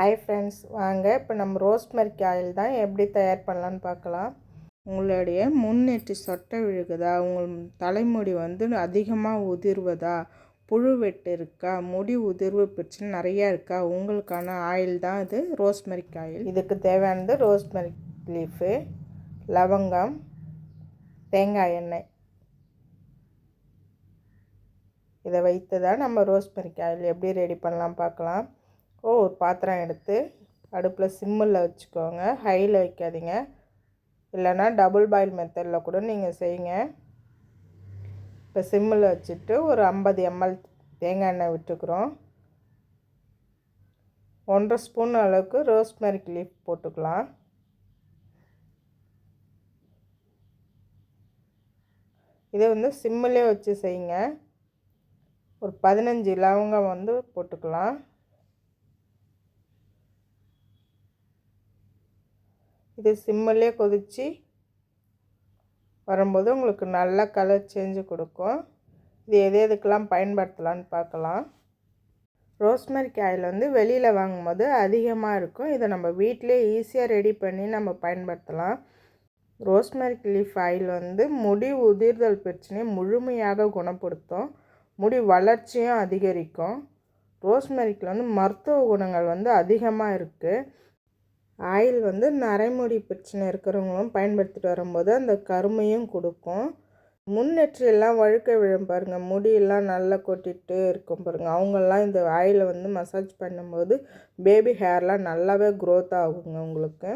Hi friends வாங்க. இப்போ நம்ம ரோஸ்மெரிக் ஆயில் தான் எப்படி தயார் பண்ணலான்னு பார்க்கலாம். உங்களுடைய முன்னேற்றி சொட்டை விழுகுதா? உங்கள் தலைமுடி வந்து அதிகமாக உதிர்வதா? புழு வெட்டு இருக்கா? முடி உதிர்வு பிரச்சனை நிறையா இருக்கா? உங்களுக்கான ஆயில் தான் இது ரோஸ்மெரிக் ஆயில் இதுக்கு தேவையானது ரோஸ்மெரிக் லீஃபு லவங்கம் தேங்காய் எண்ணெய். இதை வைத்து தான் நம்ம ரோஸ்மெரிக் ஆயில் எப்படி ரெடி பண்ணலாம் பார்க்கலாம். ஒரு பாத்திரம் எடுத்து அடுப்பில் சிம்மில் வச்சுக்கோங்க. ஹையில் வைக்காதீங்க. இல்லைன்னா டபுள் பாயில் மெத்தடில் கூட நீங்கள் செய்யுங்க. இப்போ சிம்மில் வச்சுட்டு ஒரு ஐம்பது எம்எல் தேங்காய் எண்ணெய் விட்டுக்கிறோம். ஒன்றரை ஸ்பூன் அளவுக்கு ரோஸ்மேரி லீஃப் போட்டுக்கலாம். இதை வந்து சிம்மிலே வச்சு செய்யுங்க. ஒரு பதினஞ்சு லவங்கம் வந்து போட்டுக்கலாம். இது சிம்மிலே கொதித்து வரும்போது உங்களுக்கு நல்ல கலர் சேஞ்சு கொடுக்கும். இது எது எதுக்கெல்லாம் பயன்படுத்தலான்னு பார்க்கலாம். ரோஸ்மெரிக் ஆயில் வந்து வெளியில் வாங்கும்போது அதிகமாக இருக்கும். இதை நம்ம வீட்டிலே ஈஸியாக ரெடி பண்ணி நம்ம பயன்படுத்தலாம். ரோஸ்மெரிக் லீஃப் ஆயில் வந்து முடி உதிர்தல் பிரச்சனையை முழுமையாக குணப்படுத்தும். முடி வளர்ச்சியும் அதிகரிக்கும். ரோஸ்மரிக்கில் வந்து மருத்துவ குணங்கள் வந்து அதிகமாக இருக்குது ஆயில் வந்து நரைமுடி பிரச்சனை இருக்கிறவங்களும் பயன்படுத்திட்டு வரும்போது அந்த கருமையும் கொடுக்கும். முன்னெற்றியெல்லாம் வழுக்க விழும் பாருங்கள் முடியெல்லாம் நல்லா கொட்டிட்டு இருக்கும் பாருங்கள் அவங்கெல்லாம் இந்த ஆயிலை வந்து மசாஜ் பண்ணும்போது பேபி ஹேர்லாம் நல்லாவே க்ரோத் ஆகுங்க உங்களுக்கு.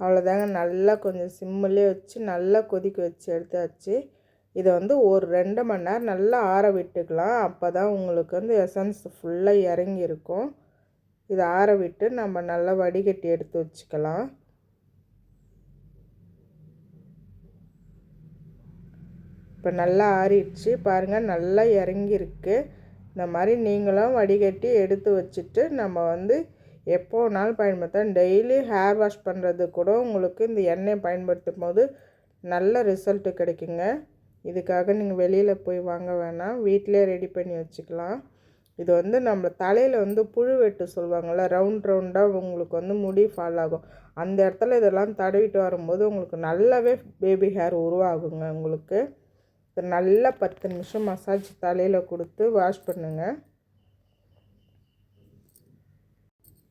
அவ்வளோதாங்க. நல்லா கொஞ்சம் சிம்மிலே வச்சு நல்லா கொதிக்க வச்சு எடுத்தாச்சு. இதை வந்து ஒரு ரெண்டு மணி நேரம் நல்லா ஆற விட்டுக்கலாம். அப்போ தான் உங்களுக்கு வந்து எசன்ஸ் ஃபுல்லாக இறங்கியிருக்கும். இதை ஆற விட்டு நம்ம நல்லா வடிகட்டி எடுத்து வச்சுக்கலாம். இப்போ நல்லா ஆறிடுச்சு. பாருங்கள் நல்லா இறங்கியிருக்கு. இந்த மாதிரி நீங்களும் வடிகட்டி எடுத்து வச்சுட்டு நம்ம வந்து எப்போ பயன்படுத்தலாம். டெய்லி ஹேர் வாஷ் பண்ணுறது கூட உங்களுக்கு இந்த எண்ணெய் பயன்படுத்தும் போது நல்ல ரிசல்ட்டு கிடைக்குங்க. இதுக்காக நீங்கள் வெளியில் போய் வாங்க வேணாம். வீட்டிலே ரெடி பண்ணி வச்சுக்கலாம். இது வந்து நம்ம தலையில் வந்து புழு வெட்டு சொல்லுவாங்கள்ல ரவுண்ட் ரவுண்டாக உங்களுக்கு வந்து முடி ஃபால் ஆகும். அந்த இடத்துல இதெல்லாம் தடவிட்டு வரும்போது உங்களுக்கு நல்லாவே பேபி ஹேர் உருவாகுங்க உங்களுக்கு. இது நல்லா பத்து நிமிஷம் மசாஜ் தலையில் கொடுத்து வாஷ் பண்ணுங்கள்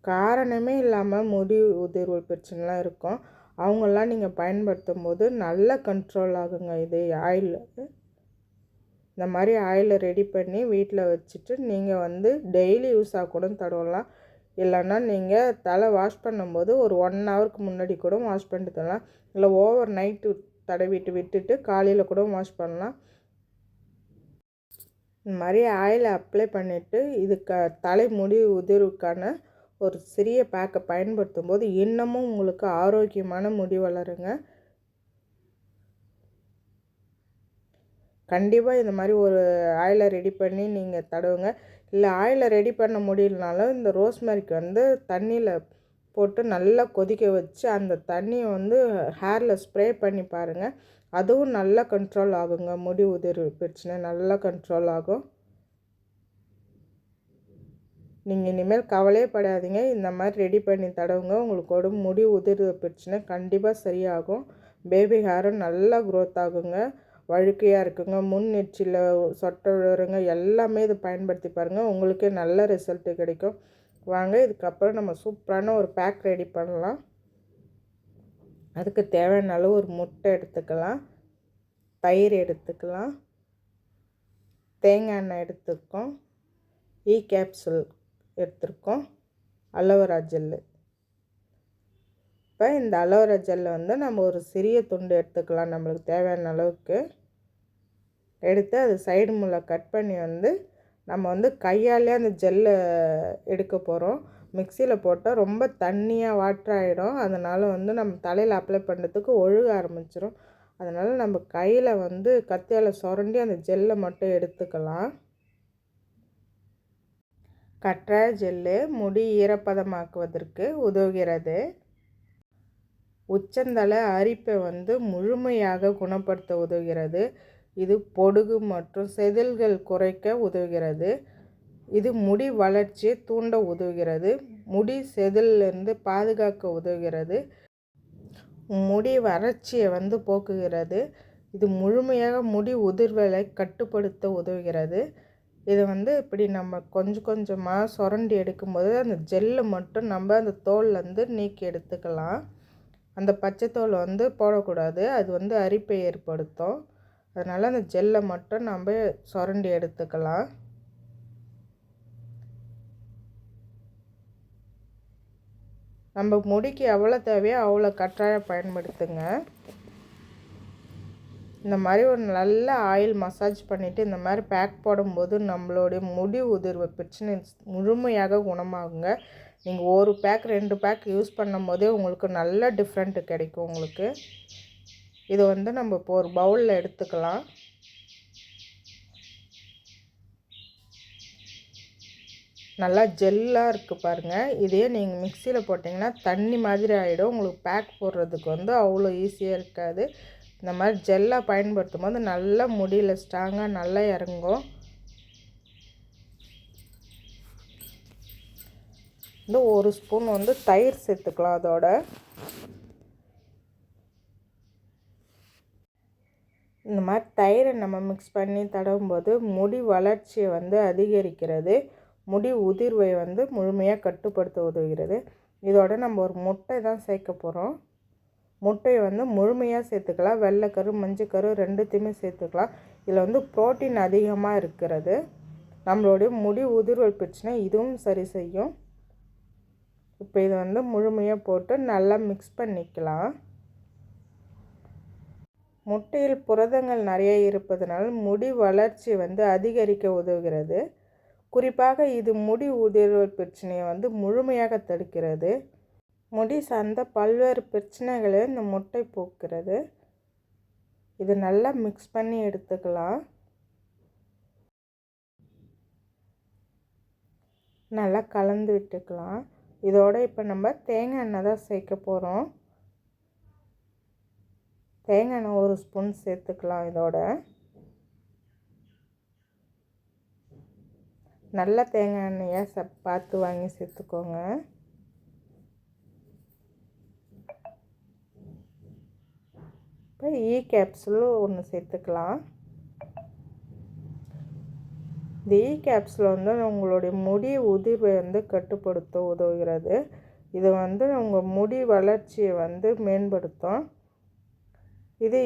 காரணமே இல்லாமல் முடி உதிர்வு பிரச்சனைலாம் இருக்கும். அவங்களாம் நீங்கள் பயன்படுத்தும் போது நல்ல கண்ட்ரோல் ஆகுங்க இது ஆயில் இந்த மாதிரி ஆயிலை ரெடி பண்ணி வீட்டில் வச்சுட்டு நீங்கள் வந்து டெய்லி யூஸாக கூட தடவலாம். இல்லைன்னா நீங்கள் தலை வாஷ் பண்ணும்போது ஒரு ஒன் ஹவருக்கு முன்னாடி கூட வாஷ் பண்ணிட்டு தரலாம். இல்லை ஓவர் நைட்டு தடவிட்டு விட்டுட்டு காலையில் கூட வாஷ் பண்ணலாம். இந்த மாதிரி ஆயிலை அப்ளை பண்ணிவிட்டு இதுக்கு தலைமுடி உதிர்வுக்கான ஒரு சிறிய பேக்கை பயன்படுத்தும் போது இன்னமும் உங்களுக்கு ஆரோக்கியமான முடி வளருங்க. கண்டிப்பாக இந்த மாதிரி ஒரு ஆயிலை ரெடி பண்ணி நீங்கள் தடவுங்க. இல்லை ஆயிலை ரெடி பண்ண முடியலனாலும் இந்த ரோஸ்மேரிக்கு வந்து தண்ணியில் போட்டு நல்லா கொதிக்க வச்சு அந்த தண்ணியை வந்து ஹேரில் ஸ்ப்ரே பண்ணி பாருங்கள் அதுவும் நல்லா கண்ட்ரோல் ஆகுங்க. முடி உதிர் பிரச்சனை நல்லா கண்ட்ரோல் ஆகும். நீங்கள் இனிமேல் கவலையே படாதீங்க. இந்த மாதிரி ரெடி பண்ணி தடவுங்க. உங்களுக்கு உடம்பு முடி உதிர் பிரச்சனை கண்டிப்பாக சரியாகும். பேபி ஹேரும் நல்லா க்ரோத் ஆகுங்க. வழுக்கையாக இருக்குங்க. முன் எச்சில் சொட்டை விழுறங்க எல்லாமே இது பயன்படுத்தி பாருங்கள் உங்களுக்கே நல்ல ரிசல்ட்டு கிடைக்கும். வாங்க இதுக்கப்புறம் நம்ம சூப்பரான ஒரு பேக் ரெடி பண்ணலாம். அதுக்கு தேவையான அளவு ஒரு முட்டை எடுத்துக்கலாம். தயிர் எடுத்துக்கலாம். தேங்காய் எண்ணெய் எடுத்துருக்கோம். E ஈ கேப்சூல் எடுத்துருக்கோம். Aloe vera gel. இப்போ இந்த அலோவரா ஜெல்லை வந்து நம்ம ஒரு சிறிய துண்டு எடுத்துக்கலாம். நம்மளுக்கு தேவையான அளவுக்கு. எடுத்து அது சைடு முள்ள கட் பண்ணி வந்து நம்ம வந்து கையாலே அந்த ஜெல்லை எடுக்க போகிறோம் மிக்சியில் போட்டால் ரொம்ப தண்ணியாக வாட்டராகிடும் அதனால் வந்து நம்ம தலையில் அப்ளை பண்ணுறதுக்கு ஒழுக ஆரம்பிச்சிடும் அதனால் நம்ம கையில் வந்து கத்தியால் சுரண்டி அந்த ஜெல்லை மட்டும் எடுத்துக்கலாம். கற்றாழ ஜெல்லு முடி ஈரப்பதமாக்குவதற்கு உதவுகிறது. உச்சந்தலை அரிப்பை வந்து முழுமையாக குணப்படுத்த உதவுகிறது. இது பொடுகு மற்றும் செதில்கள் குறைக்க உதவுகிறது. இது முடி வளர்ச்சியை தூண்ட உதவுகிறது. முடி செதிலிருந்து பாதுகாக்க உதவுகிறது. முடி வறட்சியை வந்து போக்குகிறது. இது முழுமையாக முடி உதிர்வலை கட்டுப்படுத்த உதவுகிறது. இதை வந்து இப்படி நம்ம கொஞ்சம் கொஞ்சமாக சுரண்டி எடுக்கும்போது அந்த ஜெல்லை மட்டும் நம்ம அந்த தோல்லேருந்து நீக்கி எடுத்துக்கலாம். அந்த பச்சை தோல் வந்து போடக்கூடாது. அது வந்து அரிப்பை ஏற்படுத்தும். அதனால் அந்த ஜெல்லை மட்டும் நம்ம சுரண்டி எடுத்துக்கலாம். நம்ம முடிக்கு எவ்வளோ தேவையோ அவ்வளோ கற்றாழை பயன்படுத்துங்க. இந்த மாதிரி ஒரு நல்ல ஆயில் மசாஜ் பண்ணிவிட்டு இந்த மாதிரி பேக் போடும்போது நம்மளுடைய முடி உதிர்வு பிரச்சனை முழுமையாக குணமாகுங்க. நீங்கள் ஒரு பேக் ரெண்டு பேக் யூஸ் பண்ணும் போதே உங்களுக்கு நல்ல டிஃப்ரெண்ட்டு கிடைக்கும் உங்களுக்கு. இதை வந்து நம்ம இப்போ ஒரு பவுலில் எடுத்துக்கலாம். நல்லா ஜெல்லாக இருக்குது பாருங்கள் இதே நீங்கள் மிக்சியில் போட்டிங்கன்னா தண்ணி மாதிரி ஆகிடும் உங்களுக்கு பேக் போடுறதுக்கு வந்து அவ்வளோ ஈஸியாக இருக்காது. இந்த மாதிரி ஜெல்லாக பயன்படுத்தும் போது நல்லா முடியல ஸ்ட்ராங்காக நல்லா இறங்கும். வந்து ஒரு ஸ்பூன் வந்து தயிர் சேர்த்துக்கலாம் அதோட. இந்த மாதிரி தயிரை நம்ம மிக்ஸ் பண்ணி தடவும் போது முடி வளர்ச்சியை வந்து அதிகரிக்கிறது. முடி உதிர்வை வந்து முழுமையாக கட்டுப்படுத்த உதவுகிறது. இதோட நம்ம ஒரு முட்டை தான் சேர்க்க போகிறோம் முட்டையை வந்து முழுமையாக சேர்த்துக்கலாம். வெள்ளைக்கரு மஞ்சக்கரு ரெண்டுத்தையுமே சேர்த்துக்கலாம். இதில் வந்து ப்ரோட்டீன் அதிகமாக இருக்கிறது. நம்மளுடைய முடி உதிர்வல் பிரச்சனை இதுவும் சரி செய்யும். இப்போ இதை வந்து முழுமையாக போட்டு நல்லா மிக்ஸ் பண்ணிக்கலாம். முட்டையில் புரதங்கள் நிறைய இருப்பதனால் முடி வளர்ச்சி வந்து அதிகரிக்க உதவுகிறது. குறிப்பாக இது முடி உதிர்வல் பிரச்சனையை வந்து முழுமையாக தடுக்கிறது. முடி சார்ந்த பல்வேறு பிரச்சனைகளை இந்த முட்டை போக்குறது இது நல்லா மிக்ஸ் பண்ணி எடுத்துக்கலாம். நல்லா கலந்து விட்டுக்கலாம். இதோட இப்போ நம்ம தேங்காய் எண்ணெய் தான் சேர்க்க போகிறோம் தேங்காய் எண்ணெய் ஒரு ஸ்பூன் சேர்த்துக்கலாம் இதோட. நல்ல தேங்காய் எண்ணெயை ச பார்த்து வாங்கி சேர்த்துக்கோங்க. இப்போ இ கேப்சூல் ஒன்று சேர்த்துக்கலாம். இந்த e இ கேப்சூல் வந்து உங்களுடைய முடி உதிர்வை வந்து கட்டுப்படுத்த உதவுகிறது. இது வந்து உங்கள் முடி வளர்ச்சியை வந்து மேம்படுத்தும். இது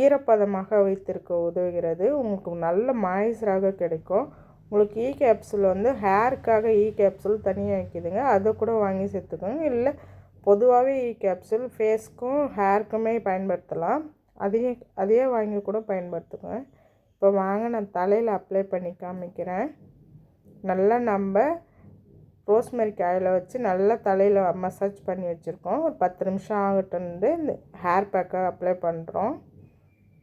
ஈரப்பதமாக வைத்திருக்க உதவுகிறது. உங்களுக்கு நல்ல மாய்ஸராக கிடைக்கும். உங்களுக்கு e இ கேப்சூல் வந்து ஹேருக்காக இ e கேப்சூல் தனியாக வைக்கிதுங்க. அதை கூட வாங்கி சேர்த்துக்கோங்க. இல்லை பொதுவாகவே இ கேப்சூல் ஃபேஸ்க்கும் ஹேருக்குமே பயன்படுத்தலாம். அதையே அதையே வாங்கி கூட பயன்படுத்துக்கோங்க இப்போ வாங்க நான் தலையில் அப்ளை பண்ணி காமிக்கிறேன். நல்லா நம்ம ரோஸ்மெரிக் ஆயிலை வச்சு நல்லா தலையில் மசாஜ் பண்ணி வச்சுருக்கோம். ஒரு பத்து நிமிஷம் ஆகட்டும் இந்த ஹேர் பேக்கை அப்ளை பண்ணுறோம்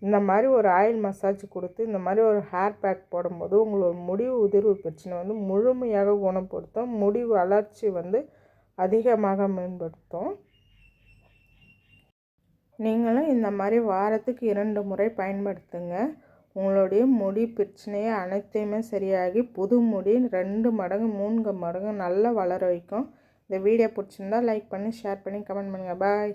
இந்த மாதிரி ஒரு ஆயில் மசாஜ் கொடுத்து இந்த மாதிரி ஒரு ஹேர் பேக் போடும்போது உங்களோட முடி உதிர்வு பிரச்சனை வந்து முழுமையாக குணப்படுத்தும். முடி வளர்ச்சி வந்து அதிகமாக மேம்படுத்தும். நீங்களும் இந்த மாதிரி வாரத்துக்கு இரண்டு முறை பயன்படுத்துங்க. உங்களுடைய முடி பிரச்சனையை அனைத்தையுமே சரியாகி புது முடி ரெண்டு மடங்கு மூணு மடங்கு நல்லா வளர வைக்கும். இந்த வீடியோ பிடிச்சிருந்தா லைக் பண்ணி ஷேர் பண்ணி கமெண்ட் பண்ணுங்கள் பாய்